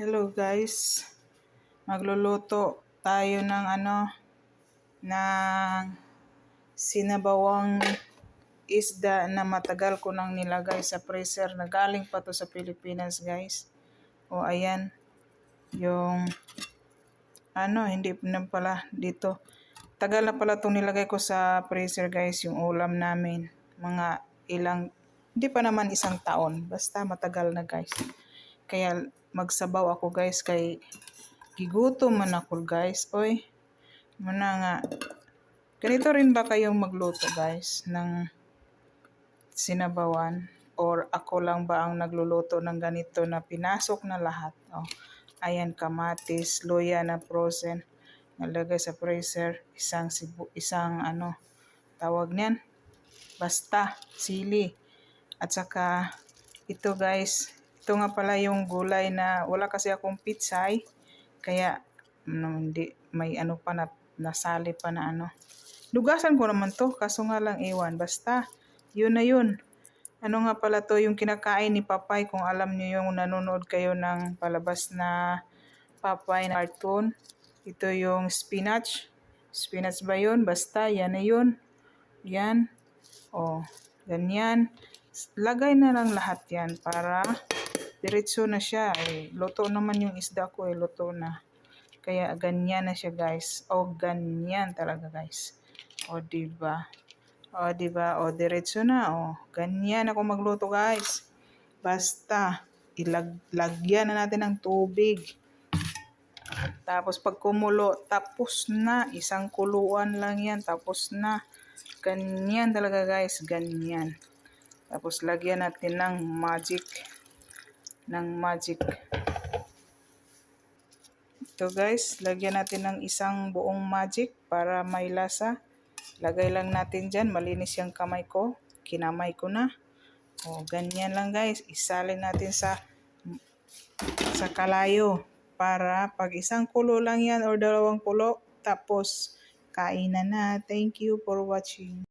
Hello guys. Magluluto tayo ng ano ng sinabawang isda na matagal ko nang nilagay sa freezer na galing pa to sa Pilipinas guys. O ayan yung ano hindi na pala dito. Tagal na pala itong nilagay ko sa freezer guys yung ulam namin. Mga ilang hindi pa naman isang taon. Basta matagal na guys. Kaya magsabaw ako guys kay gigutom man ako guys. Oy, muna nga. Ganito rin ba kayong magluto guys ng sinabawan? Or ako lang ba ang nagluluto ng ganito na pinasok na lahat? Oh, ayan, kamatis, luya na frozen. Nalagay sa freezer. Isang, sibu, isang ano, tawag niyan. Basta, sili. At saka, ito guys, ito nga pala yung gulay na wala kasi akong pitsay. Kaya no, hindi may ano pa na nasali pa na ano. Lugasan ko naman to kaso nga lang iwan. Basta yun na yun. Ano nga pala to yung kinakain ni Papay kung alam niyo yung nanonood kayo ng palabas na Papay na cartoon. Ito yung spinach. Spinach ba yun? Basta yan na yun. Yan. O, ganyan. Lagay na lang lahat yan para diretso na siya. Eh, luto naman yung isda ko eh, luto na. Kaya ganyan na siya guys. O ganyan talaga guys. O diba? O diba? O diretso na. O ganyan ako magluto guys. Basta ilaglagyan na natin ng tubig. Tapos pag kumulo, tapos na. Isang kuluan lang yan. Tapos na. Ganyan talaga guys. Ganyan. Tapos lagyan natin ng magic ng magic. Ito guys, lagyan natin ng isang buong magic para may lasa. Lagay lang natin dyan, malinis yung kamay ko. Kinamay ko na. O, ganyan lang guys. Isalin natin sa sa kalayo para pag isang kulo lang yan or dalawang kulo, tapos kainan na. Thank you for watching.